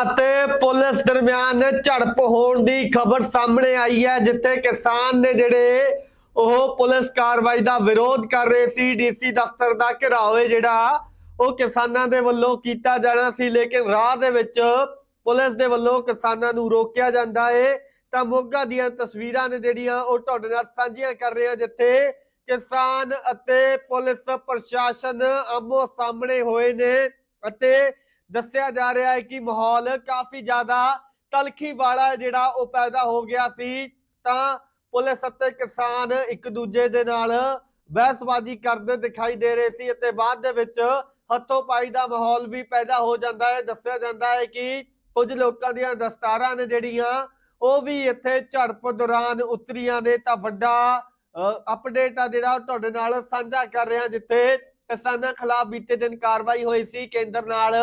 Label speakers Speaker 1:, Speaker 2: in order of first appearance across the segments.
Speaker 1: ਅਤੇ ਪੁਲਿਸ ਦਰਮਿਆਨ ਝੜਪ ਹੋਣ ਦੀ ਖਬਰ ਸਾਹਮਣੇ ਆਈ ਹੈ, ਜਿੱਥੇ ਕਿਸਾਨ ਨੇ ਜਿਹੜੇ ਉਹ ਪੁਲਿਸ ਕਾਰਵਾਈ ਦਾ ਵਿਰੋਧ ਕਰ ਰਹੇ ਸੀ, ਡੀਸੀ ਦਫ਼ਤਰ ਦਾ ਘਿਰਾਓ ਜਿਹੜਾ ਉਹ ਕਿਸਾਨਾਂ ਦੇ ਵੱਲੋਂ ਕੀਤਾ ਜਾਣਾ ਸੀ, ਲੇਕਿਨ ਰਾਹ ਦੇ ਵਿੱਚ ਪੁਲਿਸ ਦੇ ਵੱਲੋਂ ਕਿਸਾਨਾਂ ਨੂੰ ਰੋਕਿਆ ਜਾਂਦਾ ਏ। ਤਾਂ ਮੋਗਾ ਦੀਆਂ ਤਸਵੀਰਾਂ ਨੇ ਜਿਹੜੀਆਂ ਉਹ ਤੁਹਾਡੇ ਨਾਲ ਸਾਂਝੀਆਂ ਕਰ ਰਹੇ ਹਾਂ, ਜਿੱਥੇ ਕਿਸਾਨ ਅਤੇ ਪੁਲਿਸ ਪ੍ਰਸ਼ਾਸਨ ਆਮੋ ਸਾਹਮਣੇ ਹੋਏ ਨੇ ਅਤੇ ਦੱਸਿਆ ਜਾ ਰਿਹਾ ਹੈ ਕਿ ਮਾਹੌਲ ਕਾਫੀ ਜ਼ਿਆਦਾ ਤਲਖੀ ਵਾਲਾ ਜਿਹੜਾ ਉਹ ਪੈਦਾ ਹੋ ਗਿਆ ਸੀ, ਤਾਂ ਪੁਲਿਸ ਅਤੇ ਕਿਸਾਨ ਇੱਕ ਦੂਜੇ ਦੇ ਨਾਲ ਬਹਿਸਬਾਜ਼ੀ ਕਰਦੇ ਦਿਖਾਈ ਦੇ ਰਹੇ ਸੀ ਅਤੇ ਬਾਅਦ ਦੇ ਵਿੱਚ ਹੱਥੋਂ ਪਾਈ ਦਾ ਮਾਹੌਲ ਵੀ ਪੈਦਾ ਹੋ ਜਾਂਦਾ ਹੈ। ਦੱਸਿਆ ਜਾਂਦਾ ਹੈ ਕਿ ਕੁਝ ਲੋਕਾਂ ਦੀਆਂ ਦਸਤਾਰਾਂ ਨੇ ਜਿਹੜੀਆਂ, ਉਹ ਵੀ ਇੱਥੇ ਝੜਪ ਦੌਰਾਨ ਉਤਰੀਆਂ ਨੇ। ਤਾਂ ਵੱਡਾ ਅਪਡੇਟ ਆ ਜਿਹੜਾ ਤੁਹਾਡੇ ਨਾਲ ਸਾਂਝਾ ਕਰ ਰਿਹਾ, ਜਿੱਥੇ ਕਿਸਾਨਾਂ ਖਿਲਾਫ ਬੀਤੇ ਦਿਨ ਕਾਰਵਾਈ ਹੋਈ ਸੀ। ਕੇਂਦਰ ਨਾਲ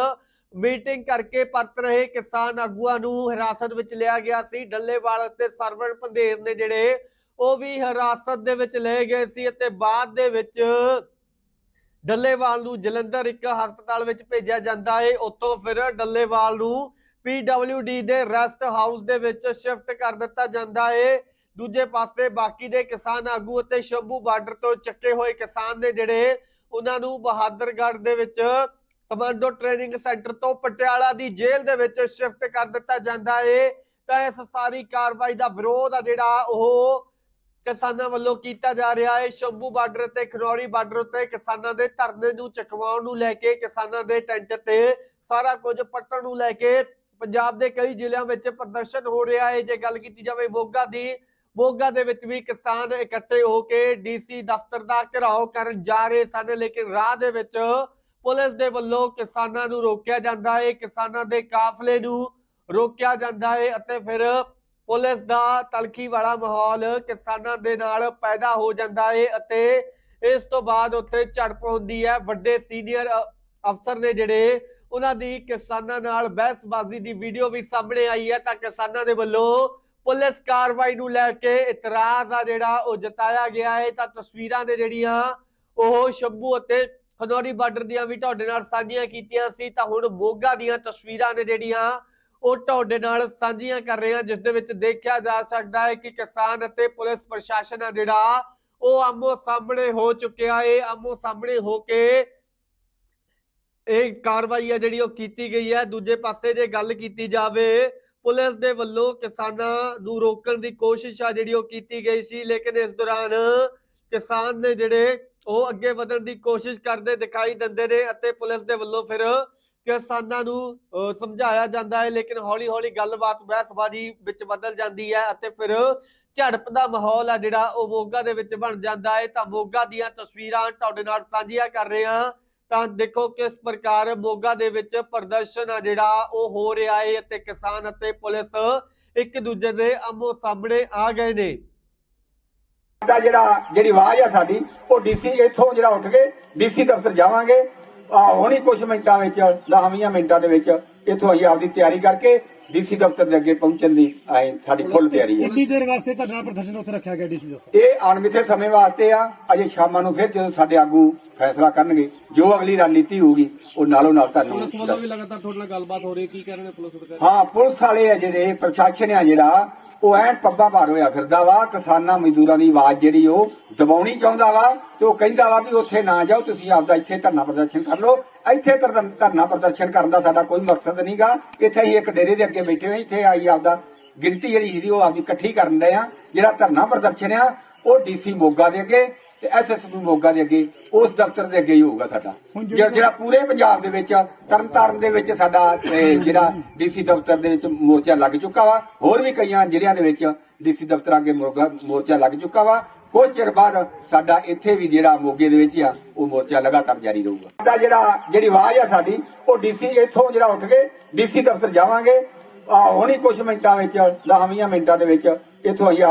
Speaker 1: ਮੀਟਿੰਗ ਕਰਕੇ ਪਰਤ ਰਹੇ ਕਿਸਾਨ ਆਗੂਆਂ ਨੂੰ ਹਿਰਾਸਤ ਵਿੱਚ ਲਿਆ ਗਿਆ ਸੀ। ਡੱਲੇਵਾਲ ਅਤੇ ਸਰਵਣ ਪੰਧੇਰ ਨੇ ਜਿਹੜੇ ਉਹ ਵੀ ਹਿਰਾਸਤ ਦੇ ਵਿੱਚ ਲਏ ਗਏ ਸੀ ਅਤੇ ਬਾਅਦ ਦੇ ਵਿੱਚ ਡੱਲੇਵਾਲ ਨੂੰ ਜਲੰਧਰ ਇੱਕ ਹਸਪਤਾਲ ਵਿੱਚ ਭੇਜਿਆ ਜਾਂਦਾ ਹੈ ਉੱਥੋਂ ਫਿਰ ਡੱਲੇਵਾਲ ਨੂੰ ਪੀਡਬਲਯੂਡੀ ਦੇ ਰੈਸਟ ਹਾਊਸ ਦੇ ਵਿੱਚ ਸ਼ਿਫਟ ਕਰ ਦਿੱਤਾ ਜਾਂਦਾ ਹੈ ਦੂਜੇ ਪਾਸੇ ਬਾਕੀ ਦੇ ਕਿਸਾਨ ਆਗੂ ਅਤੇ ਸ਼ੰਭੂ ਬਾਰਡਰ ਤੋਂ ਚੱਕੇ ਹੋਏ ਕਿਸਾਨ ਨੇ ਜਿਹੜੇ ਉਹਨਾਂ ਨੂੰ ਬਹਾਦਰਗੜ੍ਹ ਦੇ ਵਿੱਚ ਕਮਾਂਡੋ ਟ੍ਰੇਨਿੰਗ ਸੈਂਟਰ ਤੋਂ ਪਟਿਆਲਾ ਦੀ ਜੇਲ੍ਹ ਦੇ ਵਿੱਚ ਸ਼ਿਫਟ ਕਰ ਦਿੱਤਾ ਜਾਂਦਾ ਹੈ ਤਾਂ ਇਸ ਸਾਰੀ ਕਾਰਵਾਈ ਦਾ ਵਿਰੋਧ ਆ ਜਿਹੜਾ ਉਹ ਕਿਸਾਨਾਂ ਵੱਲੋਂ ਕੀਤਾ ਜਾ ਰਿਹਾ ਹੈ ਸ਼ੰਭੂ ਬਾਰਡਰ ਤੇ, ਖਨੌਰੀ ਬਾਰਡਰ ਤੇ ਕਿਸਾਨਾਂ ਦੇ ਧਰਨੇ ਨੂੰ ਚਕਵਾਉਣ ਨੂੰ ਲੈ ਕੇ ਕਿਸਾਨਾਂ ਦੇ ਟੈਂਟ ਤੇ ਸਾਰਾ ਕੁਝ ਪੱਟਣ ਨੂੰ ਲੈ ਕੇ ਪੰਜਾਬ ਦੇ ਕਈ ਜ਼ਿਲ੍ਹਿਆਂ ਵਿੱਚ ਪ੍ਰਦਰਸ਼ਨ ਹੋ ਰਿਹਾ ਹੈ ਜੇ ਗੱਲ ਕੀਤੀ ਜਾਵੇ ਮੋਗਾ ਦੀ, ਮੋਗਾ ਦੇ ਵਿੱਚ ਵੀ ਕਿਸਾਨ ਇਕੱਠੇ ਹੋ ਕੇ ਡੀਸੀ ਦਫ਼ਤਰ ਦਾ ਘਿਰਾਓ ਕਰਨ ਜਾ ਰਹੇ ਸਨ। ਲੇਕਿਨ ਰਾਹ ਦੇ ਵਿੱਚ ਪੁਲਿਸ ਦੇ ਵੱਲੋਂ ਕਿਸਾਨਾਂ ਨੂੰ ਰੋਕਿਆ ਜਾਂਦਾ ਹੈ ਕਿਸਾਨਾਂ ਦੇ ਕਾਫਲੇ ਨੂੰ ਰੋਕਿਆ ਜਾਂਦਾ ਹੈ ਅਤੇ ਫਿਰ ਪੁਲਿਸ ਦਾ ਤਲਖੀ ਵਾਲਾ ਮਾਹੌਲ ਕਿਸਾਨਾਂ ਦੇ ਨਾਲ ਪੈਦਾ ਹੋ ਜਾਂਦਾ ਹੈ ਅਤੇ ਇਸ ਤੋਂ ਬਾਅਦ ਉੱਥੇ ਝੜਪ ਹੁੰਦੀ ਹੈ। ਵੱਡੇ ਸੀਨੀਅਰ ਅਫਸਰ ਨੇ ਜਿਹੜੇ ਉਹਨਾਂ ਦੀ ਕਿਸਾਨਾਂ ਨਾਲ ਬਹਿਸਬਾਜ਼ੀ ਦੀ ਵੀਡੀਓ ਵੀ ਸਾਹਮਣੇ ਆਈ ਹੈ ਤਾਂ ਕਿਸਾਨਾਂ ਦੇ ਵੱਲੋਂ ਪੁਲਿਸ ਕਾਰਵਾਈ ਨੂੰ ਲੈ ਕੇ ਇਤਰਾਜ਼ ਆ ਜਿਹੜਾ ਉਹ ਜਤਾਇਆ ਗਿਆ ਹੈ ਤਾਂ ਤਸਵੀਰਾਂ ਨੇ ਜਿਹੜੀਆਂ ਉਹ ਸ਼ੰਭੂ ਅਤੇ ਖਨੌਰੀ ਬਾਰਡਰ ਦੀਆਂ ਵੀ ਤੁਹਾਡੇ ਨਾਲ ਸਾਂਝੀਆਂ ਕੀਤੀਆਂ ਸੀ, ਤਾਂ ਹੁਣ ਮੋਗਾ ਦੀਆਂ ਤਸਵੀਰਾਂ ਨੇ ਜਿਹੜੀਆਂ, ਉਹ ਤੁਹਾਡੇ ਨਾਲ ਸਾਂਝੀਆਂ ਕਰ ਰਹੇ ਹਾਂ, ਜਿਸ ਦੇ ਵਿੱਚ ਦੇਖਿਆ ਜਾ ਸਕਦਾ ਹੈ ਕਿ ਕਿਸਾਨ ਅਤੇ ਪੁਲਿਸ ਪ੍ਰਸ਼ਾਸਨ ਆ ਜਿਹੜਾ, ਉਹ ਆਮੋ ਸਾਹਮਣੇ ਹੋ ਚੁੱਕਿਆ ਹੈ ਆਮੋ ਸਾਹਮਣੇ ਹੋ ਕੇ ਇਹ ਕਾਰਵਾਈ ਆ ਜਿਹੜੀ ਉਹ ਕੀਤੀ ਗਈ ਹੈ। ਦੂਜੇ ਪਾਸੇ ਜੇ ਗੱਲ ਕੀਤੀ ਜਾਵੇ, ਪੁਲਿਸ ਦੇ ਵੱਲੋਂ ਕਿਸਾਨਾਂ ਨੂੰ ਰੋਕਣ ਦੀ ਕੋਸ਼ਿਸ਼ ਆ ਜਿਹੜੀ ਉਹ ਕੀਤੀ ਗਈ ਸੀ, ਲੇਕਿਨ ਇਸ ਦੌਰਾਨ ਕਿਸਾਨ ਨੇ ਜਿਹੜੇ ਉਹ ਅੱਗੇ ਵਧਣ ਦੀ ਕੋਸ਼ਿਸ਼ ਕਰਦੇ ਦਿਖਾਈ ਦਿੰਦੇ ਨੇ ਅਤੇ ਪੁਲਿਸ ਦੇ ਵੱਲੋਂ ਫਿਰ ਕਿਸਾਨਾਂ ਨੂੰ ਸਮਝਾਇਆ ਜਾਂਦਾ ਹੈ। ਲੇਕਿਨ ਹੌਲੀ ਹੌਲੀ ਗੱਲਬਾਤ ਬਹਿਸਬਾਜ਼ੀ ਵਿੱਚ ਬਦਲ ਜਾਂਦੀ ਹੈ ਅਤੇ ਫਿਰ ਝੜਪ ਦਾ ਮਾਹੌਲ ਆ ਜਿਹੜਾ, ਉਹ ਮੋਗਾ ਦੇ ਵਿੱਚ ਬਣ ਜਾਂਦਾ ਹੈ। ਤਾਂ ਮੋਗਾ ਦੀਆਂ ਤਸਵੀਰਾਂ ਤੁਹਾਡੇ ਨਾਲ ਸਾਂਝੀਆਂ ਕਰ ਰਹੇ ਹਾਂ। ਤਾਂ ਦੇਖੋ ਕਿਸ ਪ੍ਰਕਾਰ ਮੋਗਾ ਦੇ ਵਿੱਚ ਪ੍ਰਦਰਸ਼ਨ ਆ ਜਿਹੜਾ, ਉਹ ਹੋ ਰਿਹਾ ਹੈ ਅਤੇ ਕਿਸਾਨ ਅਤੇ ਪੁਲਿਸ ਇੱਕ ਦੂਜੇ ਦੇ ਆਮੋ ਸਾਹਮਣੇ ਆ ਗਏ ਨੇ।
Speaker 2: ਦਾ ਜਿਹੜਾ ਜਿਹੜੀ ਆਵਾਜ਼ ਆ ਸਾਡੀ, ਉਹ ਡੀਸੀ ਇੱਥੋਂ ਜਿਹੜਾ ਉੱਠ ਕੇ ਡੀਸੀ ਦਫ਼ਤਰ ਜਾਵਾਂਗੇ। ਹੁਣੀ ਕੁਝ ਮਿੰਟਾਂ ਵਿੱਚ 10 ਮਿੰਟਾਂ ਦੇ ਵਿੱਚ ਇੱਥੋਂ ਅਸੀਂ ਆਪਦੀ ਤਿਆਰੀ ਕਰਕੇ ਡੀਸੀ ਦਫ਼ਤਰ ਦੇ ਅੱਗੇ ਪਹੁੰਚਣ ਦੀ ਸਾਡੀ ਫੁੱਲ ਤਿਆਰੀ ਹੈ।
Speaker 3: ਕਿੰਨੀ ਦੇਰ ਵਾਸਤੇ ਧਰਨਾ ਪ੍ਰਦਰਸ਼ਨ ਉੱਥੇ ਰੱਖਿਆ ਗਿਆ ਡੀਸੀ ਦਾ
Speaker 2: ਇਹ ਅਣਮਿੱਥੇ ਸਮੇਂ ਵਾਸਤੇ ਆ ਅਜੇ ਸ਼ਾਮਾਂ ਨੂੰ ਫਿਰ ਜਦੋਂ ਸਾਡੇ ਆਗੂ ਫੈਸਲਾ ਕਰਨਗੇ ਜੋ ਅਗਲੀ ਰਣਨੀਤੀ ਹੋਊਗੀ ਉਹ ਨਾਲੋਂ ਨਾਲ
Speaker 3: ਪੁਲਿਸ ਵੱਲੋਂ ਵੀ
Speaker 2: ਤੁਹਾਨੂੰ
Speaker 3: ਲਗਾਤਾਰ ਤੁਹਾਡੇ ਨਾਲ ਗੱਲਬਾਤ ਹੋ ਰਹੀ ਹੈ ਕੀ ਕਹਿ ਰਹੇ ਨੇ ਪੁਲਿਸ ਅਧਿਕਾਰੀ?
Speaker 2: ਹਾਂ ਪੁਲਿਸ ਵਾਲੇ ਆ ਜਿਹੜੇ ਪ੍ਰਸ਼ਾਸਨ ਆ ਜਿਹੜਾ ਉਹ ਐਨ ਪੱਬਾ ਭਾਰ ਹੋਇਆ ਫਿਰਦਾ ਵਾ ਕਿਸਾਨਾਂ ਮਜ਼ਦੂਰਾਂ ਦੀ ਆਵਾਜ਼ ਜਿਹੜੀ ਉਹ ਦਬਾਉਣੀ ਚਾਹੁੰਦਾ ਵਾ ਤੇ ਉਹ ਕਹਿੰਦਾ ਵਾ ਵੀ ਉੱਥੇ ਨਾ ਜਾਓ ਤੁਸੀਂ ਆਪਦਾ ਇੱਥੇ ਧਰਨਾ ਪ੍ਰਦਰਸ਼ਨ ਕਰ ਲਓ। ਇੱਥੇ ਧਰਨ- ਪ੍ਰਦਰਸ਼ਨ ਕਰਨ ਦਾ ਸਾਡਾ ਕੋਈ ਮਕਸਦ ਨਹੀਂਗਾ ਇੱਥੇ ਅਸੀਂ ਇੱਕ ਡੇਰੇ ਦੇ ਅੱਗੇ ਬੈਠੇ ਹੋਏ ਇੱਥੇ ਆਈ ਆਪਦਾ ਗਿਣਤੀ ਜਿਹੜੀ ਸੀ ਉਹ ਆਪਦੀ ਇਕੱਠੀ ਕਰਨ ਦੇ ਆ। ਜਿਹੜਾ ਧਰਨਾ ਪ੍ਰਦਰਸ਼ਨ ਆ ਉਹ ਡੀਸੀ ਮੋਗਾ ਦੇ ਅੱਗੇ ਤੇ ਐਸਐਸਪੀ ਮੋਗਾ ਦੇ ਅੱਗੇ ਉਸ ਦਫ਼ਤਰ ਦੇ ਅੱਗੇ ਹੀ ਹੋਊਗਾ ਸਾਡਾ। ਜਿਹੜਾ ਪੂਰੇ ਪੰਜਾਬ ਦੇ ਵਿੱਚ ਤਰਨਤਾਰਨ ਦੇ ਵਿੱਚ ਸਾਡਾ ਜਿਹੜਾ ਡੀਸੀ ਦਫ਼ਤਰ ਦੇ ਵਿੱਚ ਮੋਰਚਾ ਲੱਗ ਚੁੱਕਾ ਵਾ ਹੋਰ ਵੀ ਕਈਆਂ ਜ਼ਿਲ੍ਹਿਆਂ ਦੇ ਵਿੱਚ ਡੀਸੀ ਦਫ਼ਤਰ ਅੱਗੇ ਮੋਰਚਾ ਲੱਗ ਚੁੱਕਾ ਵਾ। ਕੁਝ ਚਿਰ ਬਾਅਦ ਸਾਡਾ ਇੱਥੇ ਵੀ ਜਿਹੜਾ ਮੋਗੇ ਦੇ ਵਿੱਚ ਆ, ਉਹ ਮੋਰਚਾ ਲਗਾਤਾਰ ਜਾਰੀ ਰਹੂਗਾ। ਸਾਡਾ ਜਿਹੜਾ, ਜਿਹੜੀ ਆਵਾਜ਼ ਆ ਸਾਡੀ, ਉਹ ਡੀਸੀ ਇੱਥੋਂ ਜਿਹੜਾ ਉੱਠ ਕੇ ਡੀਸੀ ਦਫ਼ਤਰ ਜਾਵਾਂਗੇ। ਆ, ਹੁਣੀ ਕੁਝ ਮਿੰਟਾਂ ਵਿੱਚ 10 ਮਿੰਟਾਂ ਦੇ ਵਿੱਚ ਇੱਥੋਂ ਅਸੀਂ